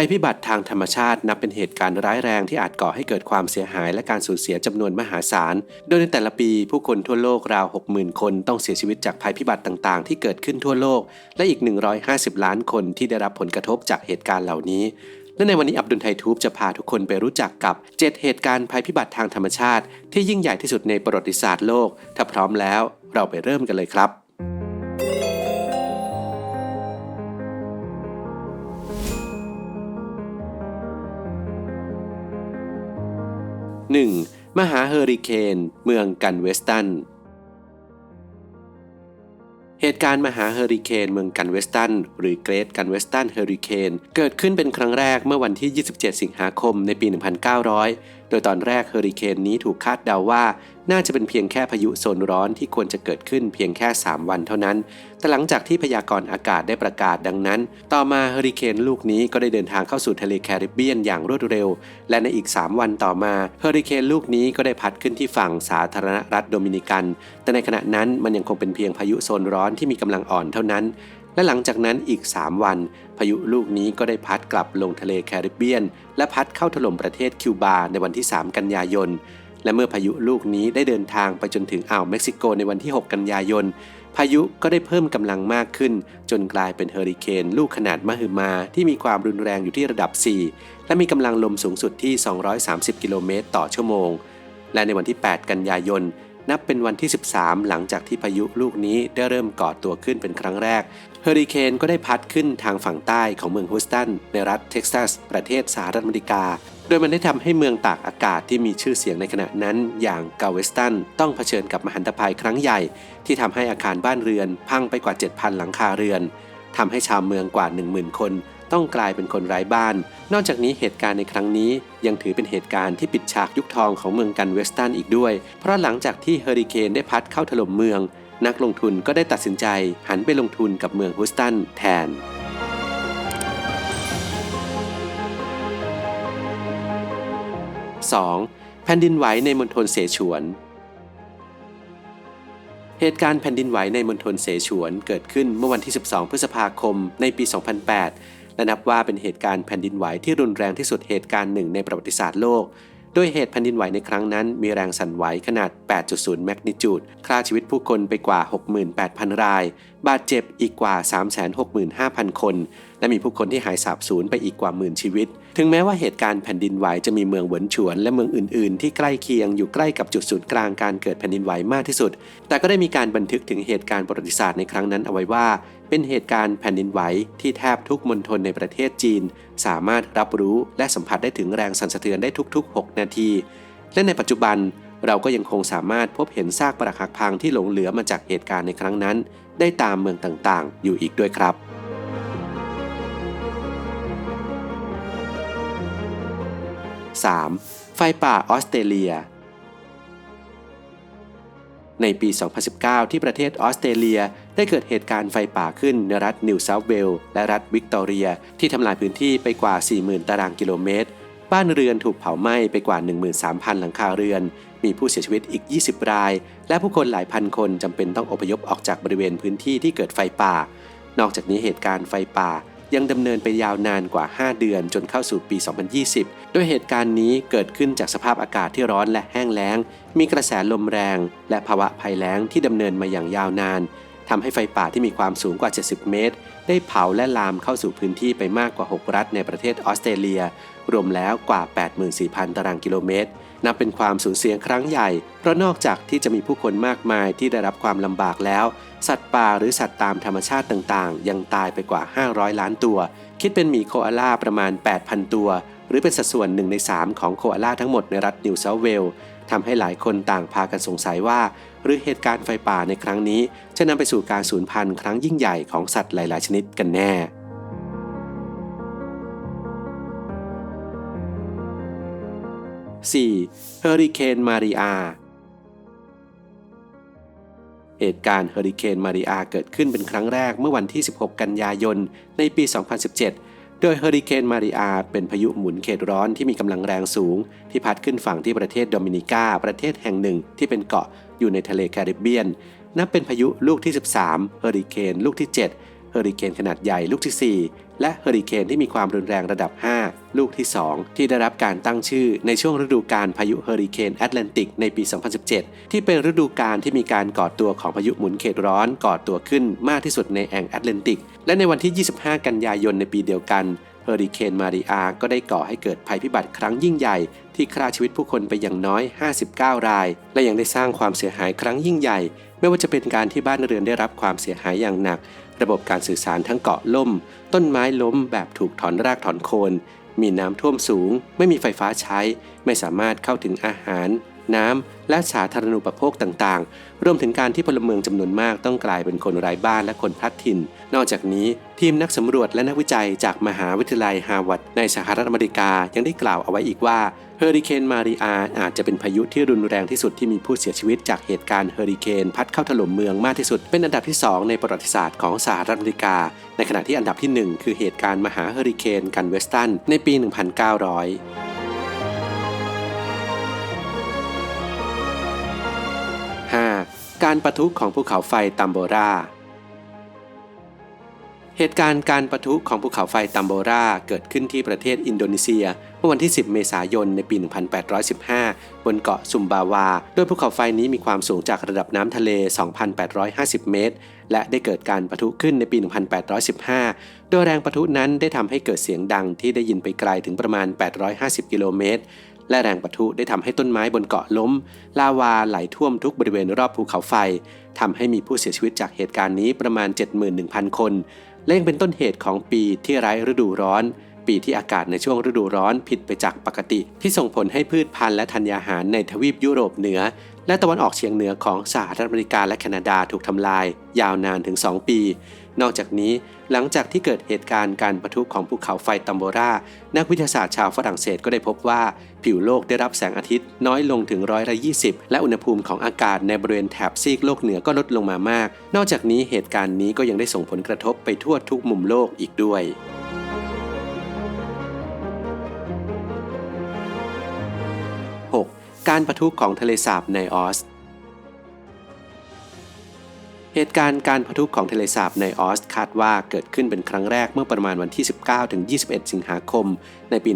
ภัยพิบัติทางธรรมชาตินับเป็นเหตุการณ์ร้ายแรงที่อาจก่อให้เกิดความเสียหายและการสูญเสียจำนวนมหาศาล โดยในแต่ละปีผู้คนทั่วโลกราว 60,000 คนต้องเสียชีวิตจากภัยพิบัติต่างๆ ที่เกิดขึ้นทั่วโลก และอีก 150 ล้านคนที่ได้รับผลกระทบจากเหตุการณ์เหล่านี้และในวันนี้อับดุลไททูบจะพาทุกคนไปรู้จักกับ 7 เหตุการณ์ภัยพิบัติทางธรรมชาติ ที่ยิ่งใหญ่ที่สุดในประวัติศาสตร์โลก ถ้าพร้อมแล้ว เราไปเริ่มกันเลยครับ 1. มหาเฮอริเคนเมืองกันเวสตัน เหตุการณ์มหาเฮอริเคนเมืองกันเวสตันหรือเกรทกันเวสตันเฮอริเคนเกิดขึ้นเป็นครั้งแรกเมื่อวันที่ 27 สิงหาคมในปี 1900 โดยตอนแรกเฮอริเคนนี้ถูกคาดเดาว่า น่าจะเป็นเพียงแค่พายุโซนร้อนที่ควรจะเกิดขึ้นเพียงแค่ 3 วันเท่านั้น แต่หลังจากที่พยากรณ์อากาศได้ประกาศดังนั้น ต่อมาเฮอริเคนลูกนี้ก็ได้เดินทางเข้าสู่ทะเลแคริบเบียนอย่างรวดเร็ว และในอีก 3 วันต่อมาเฮอริเคนลูกนี้ก็ได้พัดขึ้นที่ฝั่งสาธารณรัฐโดมินิกัน แต่ในขณะนั้นมันยังคงเป็นเพียงพายุโซนร้อนที่มีกำลังอ่อนเท่านั้น และหลังจากนั้นอีก 3 วัน พายุลูกนี้ก็ได้พัดกลับลงทะเลแคริบเบียน และพัดเข้าถล่มประเทศคิวบาในวันที่ 3 กันยายน และเมื่อพายุลูกนี้ได้เดินทางไปจนถึงอ่าวเม็กซิโกในวันที่ 6 กันยายน พายุก็ได้เพิ่มกำลังมากขึ้น จนกลายเป็นเฮอริเคนลูกขนาดมหึมาที่มีความรุนแรงอยู่ที่ระดับ 4 และมีกำลังลมสูงสุดที่ 230 กิโลเมตรต่อชั่วโมง และในวันที่ 8 กันยายน นับเป็นวันที่ 13 หลังจากที่พายุลูกนี้ได้เริ่มก่อตัวขึ้นเป็นครั้งแรก เฮอริเคนก็ได้พัดขึ้นทางฝั่งใต้ของเมืองฮูสตัน ในรัฐเท็กซัส ประเทศสหรัฐอเมริกา โดยมันได้ทำให้เมืองตากอากาศที่มีชื่อเสียงในขณะนั้น อย่างกาเวสตัน ต้องเผชิญกับมหันตภัยครั้งใหญ่ ที่ทำให้อาคารบ้านเรือน พังไปกว่า 7,000 หลังคาเรือนทำให้ชาวเมืองกว่า 10,000 คน ต้องกลายเป็นคนไร้บ้าน นอกจากนี้เหตุการณ์ในครั้งนี้ยังถือเป็นเหตุการณ์ที่ปิดฉากยุคทองของเมืองกันเวสตันอีกด้วย เพราะหลังจากที่เฮอริเคนได้พัดเข้าถล่มเมือง นักลงทุนก็ได้ตัดสินใจหันไปลงทุนกับเมืองฮูสตันแทน 2. แผ่นดินไหวในมณฑลเสฉวนเหตุการณ์แผ่นดินไหวในมณฑลเสฉวนเกิดขึ้นเมื่อวันที่ 12 พฤษภาคมในปี 2008 และนับว่าเป็นเหตุการณ์แผ่นดินไหวที่รุนแรงที่สุดเหตุการณ์หนึ่งในประวัติศาสตร์โลก โดยเหตุแผ่นดินไหวในครั้งนั้น มีแรงสั่นไหวขนาด 8.0 แมกนิจูดฆ่าชีวิตผู้คนไปกว่า 68,000 ราย บาดเจ็บอีกกว่า 365,000 คน และมีผู้คนที่หายสาบสูญไปอีกกว่าหมื่นชีวิต ถึงแม้ว่าเหตุการณ์แผ่นดินไหวจะมีเมืองเหวินฉวนและเมืองอื่นๆ ที่ใกล้เคียงอยู่ใกล้กับจุดศูนย์กลางการเกิดแผ่นดินไหวมากที่สุด แต่ก็ได้มีการบันทึกถึงเหตุการณ์ประวัติศาสตร์ในครั้งนั้นเอาไว้ว่า เป็นเหตุการณ์แผ่นดินไหวที่แทบทุกมณฑลในประเทศจีน สามารถรับรู้และสัมผัสได้ถึงแรงสั่นสะเทือนได้ทุก ๆ 6 นาที และในปัจจุบันเราก็ยังคงสามารถพบเห็นซากปรักหักพังที่หลงเหลือมาจากเหตุการณ์ในครั้งนั้น ได้ตามเมืองต่างๆ อยู่อีกด้วยครับ 3. ไฟป่าออสเตรเลีย ในปี 2019 ที่ประเทศออสเตรเลีย ได้เกิดเหตุการณ์ไฟป่าขึ้นในรัฐนิวเซาท์เวลส์และรัฐวิกตอเรีย ที่ทำลายพื้นที่ไปกว่า 40,000 ตารางกิโลเมตร บ้านเรือนถูกเผาไหม้ไปกว่า 13,000 หลังคาเรือน มีผู้เสียชีวิตอีก 20 ราย และผู้คนหลายพันคนจำเป็นต้องอพยพออกจากบริเวณพื้นที่ที่เกิดไฟป่า นอกจากนี้เหตุการณ์ไฟป่า ยังดำเนินไปยาวนานกว่า 5 เดือนจนเข้าสู่ปี 2020โดยเหตุการณ์นี้เกิดขึ้นจากสภาพอากาศที่ร้อนและแห้งแล้ง มีกระแสลมแรง และภาวะภัยแล้งที่ดำเนินมาอย่างยาวนานทำให้ไฟป่าที่มีความสูงกว่า 70 เมตร ได้เผาและลามเข้าสู่พื้นที่ไปมากกว่า 6 รัฐในประเทศออสเตรเลีย รวมแล้วกว่า 84,000 ตารางกิโลเมตร นับเป็นความสูญเสียครั้งใหญ่ เพราะนอกจากที่จะมีผู้คนมากมายที่ได้รับความลำบากแล้ว สัตว์ป่าหรือสัตว์ตามธรรมชาติต่างๆ ยังตายไปกว่า 500 ล้านตัว คิดเป็นหมีโคอาล่าประมาณ 8,000 ตัว หรือเป็นสัดส่วนหนึ่งใน 3 ของโคอาล่าทั้งหมดในรัฐนิวเซาท์เวลส์ทำให้หลายคนต่างพากันสงสัยว่า หรือเหตุการณ์ไฟป่าในครั้งนี้ จะนำไปสู่การสูญพันธุ์ครั้งยิ่งใหญ่ของสัตว์หลาย ๆ ชนิดกันแน่ 4. เฮอริเคนมาริอาเหตุการณ์เฮอริเคนมาริอาเกิดขึ้นเป็นครั้งแรกเมื่อวันที่ 16 กันยายน ในปี 2017 โดยเฮอริเคนมาริอาเป็นพายุหมุนเขตร้อนที่มีกำลังแรงสูง ที่พัดขึ้นฝั่งที่ประเทศโดมินิกา ประเทศแห่งหนึ่งที่เป็นเกาะอยู่ในทะเลแคริบเบียน นับเป็นพายุลูกที่ 13 เฮอริเคนลูกที่ 7 เฮอริเคนขนาดใหญ่ลูกที่ 4 และเฮอริเคนที่มีความรุนแรงระดับ 5 ลูกที่ 2 ที่ได้รับการตั้งชื่อในช่วงฤดูกาลพายุเฮอริเคนแอตแลนติกในปี 2017 ที่เป็นฤดูกาลที่มีการก่อตัวของพายุหมุนเขตร้อนก่อตัวขึ้นมากที่สุดในแอ่งแอตแลนติก และในวันที่ 25 กันยายนในปีเดียวกัน อริเคนมาริอาก็ได้ก่อให้เกิดภัยพิบัติครั้งยิ่งใหญ่ ที่ฆ่าชีวิตผู้คนไปอย่างน้อย 59 ราย และยังได้สร้างความเสียหายครั้งยิ่งใหญ่ ไม่ว่าจะเป็นการที่บ้านเรือนได้รับความเสียหายอย่างหนัก ระบบการสื่อสารทั้งเกาะล่ม ต้นไม้ล้มแบบถูกถอนรากถอนโคน มีน้ำท่วมสูง ไม่มีไฟฟ้าใช้ ไม่สามารถเข้าถึงอาหาร น้ำ และสาธารณูปโภคต่างๆ รวมถึงการที่พลเมืองจำนวนมากต้องกลายเป็นคนไร้บ้านและคนพลัดถิ่น นอกจากนี้ ทีมนักสำรวจและนักวิจัยจากมหาวิทยาลัยฮาร์วาร์ดในสหรัฐอเมริกายังได้กล่าวเอาไว้อีกว่าเฮอริเคนมาริอาอาจจะเป็นพายุที่รุนแรงที่สุดที่มีผู้เสียชีวิตจากเหตุการณ์เฮอริเคนพัดเข้าถล่มเมืองมากที่สุด เป็นอันดับที่ 2 ในประวัติศาสตร์ของสหรัฐอเมริกา ในขณะที่อันดับที่ 1 คือเหตุการณ์มหาเฮอริเคนกันเวสตันในปี 1900 การประทุของภูเขาไฟตัมโบรา เหตุการณ์การประทุของภูเขาไฟตัมโบราเกิดขึ้นที่ประเทศอินโดนีเซีย เมื่อวันที่ 10 เมษายนในปี 1815 บนเกาะซุมบาวา โดยภูเขาไฟนี้มีความสูงจากระดับน้ำทะเล 2,850 เมตร และได้เกิดการประทุขึ้นในปี 1815 โดยแรงประทุนั้นได้ทำให้เกิดเสียงดังที่ได้ยินไปไกลถึงประมาณ 850 กิโลเมตร และแรงปะทุได้ทำให้ต้นไม้บนเกาะล้ม ลาวาไหลท่วมทุกบริเวณรอบภูเขาไฟทำให้มีผู้เสียชีวิตจากเหตุการณ์นี้ประมาณ 71,000 คนและยังเป็นต้นเหตุของปีที่ไร้ฤดูร้อน ปีที่อากาศในช่วงฤดูร้อนผิดไปจากปกติ ที่ส่งผลให้พืชพันธุ์และธัญญาหารในทวีปยุโรปเหนือ และตะวันออกเฉียงเหนือของสหรัฐอเมริกาและแคนาดาถูกทำลาย ยาวนานถึง 2 ปี นอกจากนี้หลังจากที่เกิดเหตุการณ์การปะทุของภูเขาไฟตัมโบรา นักวิทยาศาสตร์ชาวฝรั่งเศสก็ได้พบว่า ผิวโลกได้รับแสงอาทิตย์น้อยลงถึงร้อยละ20และอุณหภูมิของอากาศในบริเวณแถบซีกโลกเหนือก็ลดลงมามาก นอกจากนี้เหตุการณ์นี้ก็ยังได้ส่งผลกระทบไปทั่วทุกมุมโลกอีกด้วย การปะทุของทะเลสาบในออส เหตุการณ์การพะทุของทะเลสาบในออสคาดว่าเกิดขึ้นเป็นครั้งแรกเมื่อประมาณวันที่ 19ถึง21 สิงหาคม ในปี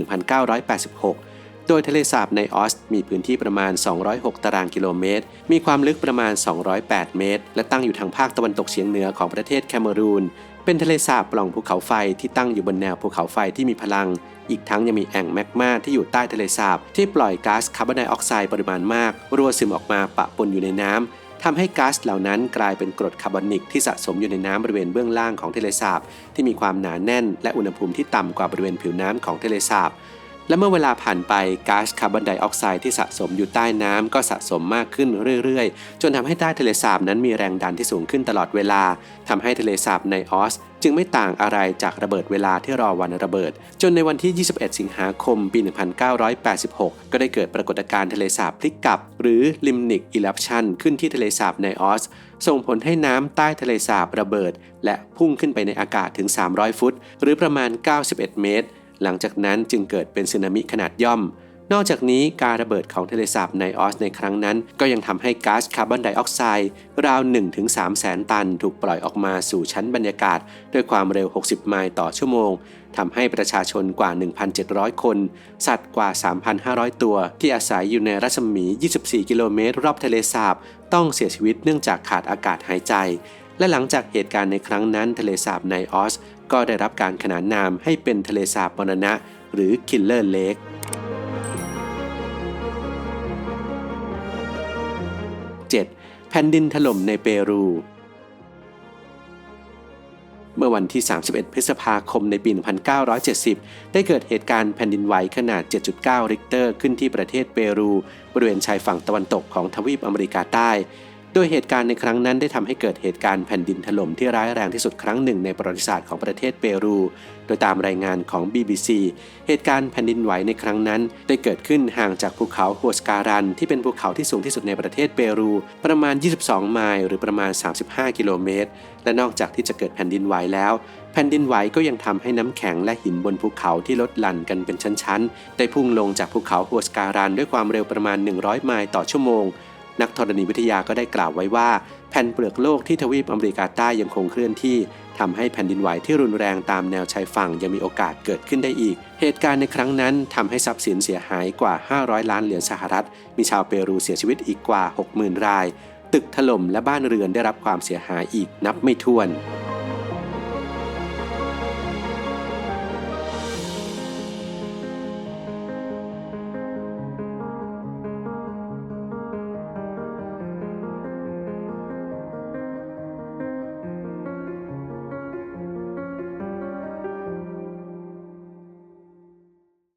1986 ดยทะเลสาบในออสมีพื้นที่ประมาณ 206 ตารางกิโลเมตร มีความลึกประมาณ 208 เมตร และตั้งอยู่ทางภาคตะวันตกเฉียงเหนือของประเทศแคเมรูน เป็นทะเลสาบปล่องภูเขาไฟที่ตั้งอยู่บนแนวภูเขาไฟที่มีพลัง อีกทั้งยังมีแอ่งแมกมาที่อยู่ใต้ทะเลสาบที่ปล่อยก๊าซคาร์บอนไดออกไซด์ปริมาณมากรั่วซึมออกมาปะปนอยู่ในน้ำทำให้ก๊าซเหล่านั้นกลายเป็นกรดคาร์บอนิกที่สะสมอยู่ในน้ำบริเวณเบื้องล่างของทะเลสาบที่มีความหนาแน่น และอุณหภูมิที่ต่ำกว่าบริเวณผิวน้ำของทะเลสาบ และเมื่อเวลาผ่านไปก๊าซคาร์บอนไดออกไซด์ที่สะสมอยู่ใต้น้ำก็สะสมมากขึ้นเรื่อยๆ จนทำให้ใต้ทะเลสาบนั้นมีแรงดันที่สูงขึ้นตลอดเวลาทำให้ทะเลสาบในออส จึงไม่ต่างอะไรจากระเบิดเวลาที่รอวันระเบิด จนในวันที่ 21 สิงหาคม ปี 1986 ก็ได้เกิดปรากฏการณ์ทะเลสาบพลิกกลับ หรือลิมนิกอิลัปชันขึ้นที่ทะเลสาบในออสส่งผลให้น้ำใต้ทะเลสาบระเบิด และพุ่งขึ้นไปในอากาศถึง 300 ฟุต หรือประมาณ 91 เมตร หลังจากนั้นจึงเกิดเป็นสึนามิขนาดย่อม นอกจากนี้การระเบิดของทะเลสาบในออสในครั้งนั้น ก็ยังทำให้ก๊าซคาร์บอนไดออกไซด์ราว 1-3 แสนตัน ถูกปล่อยออกมาสู่ชั้นบรรยากาศ ด้วยความเร็ว 60 ไมล์ต่อชั่วโมงทำให้ประชาชนกว่า 1,700 คน สัตว์กว่า 3,500 ตัว ที่อาศัยอยู่ในรัศมี 24 กิโลเมตรรอบทะเลสาบ ต้องเสียชีวิตเนื่องจากขาดอากาศหายใจ และหลังจากเหตุการณ์ในครั้งนั้นทะเลสาบในออส ก็ได้รับการขนานนามให้เป็นทะเลสาบมรณะ หรือ Killer Lake 7แผ่นดินถล่มในเปรู เมื่อวันที่ 31 พฤษภาคมในปี 1970 ได้เกิดเหตุการณ์แผ่นดินไหวขนาด 7.9 ริกเตอร์ขึ้นที่ประเทศเปรู บริเวณชายฝั่งตะวันตกของทวีปอเมริกาใต้ โดยเหตุการณ์ในครั้งนั้นได้ทำให้เกิดเหตุการณ์แผ่นดินถล่มที่ร้ายแรงที่สุดครั้งหนึ่งในประวัติศาสตร์ของประเทศเปรู โดยตามรายงานของ BBC เหตุการณ์แผ่นดินไหวในครั้งนั้น ได้เกิดขึ้นห่างจากภูเขาโฮสการัน ที่เป็นภูเขาที่สูงที่สุดในประเทศเปรู ประมาณ 22 ไมล์หรือประมาณ 35 กิโลเมตร และนอกจากที่จะเกิดแผ่นดินไหวแล้ว แผ่นดินไหวก็ยังทำให้น้ำแข็งและหินบนภูเขาที่ลดหลั่นกันเป็นชั้นๆ ได้พุ่งลงจากภูเขาโฮสการันด้วยความเร็วประมาณ 100 ไมล์ต่อชั่วโมง นักธรณีวิทยาก็ได้กล่าวไว้ว่า แผ่นเปลือกโลกที่ทวีปอเมริกาใต้ยังคงเคลื่อนที่ทำให้แผ่นดินไหวที่รุนแรงตามแนวชายฝั่งยังมีโอกาสเกิดขึ้นได้อีก เหตุการณ์ในครั้งนั้นทำให้ทรัพย์สินเสียหายกว่า 500 ล้านเหรียญสหรัฐ มีชาวเปรูเสียชีวิตอีกกว่า 60,000 ราย ตึกถล่มและบ้านเรือนได้รับความเสียหายอีกนับไม่ถ้วน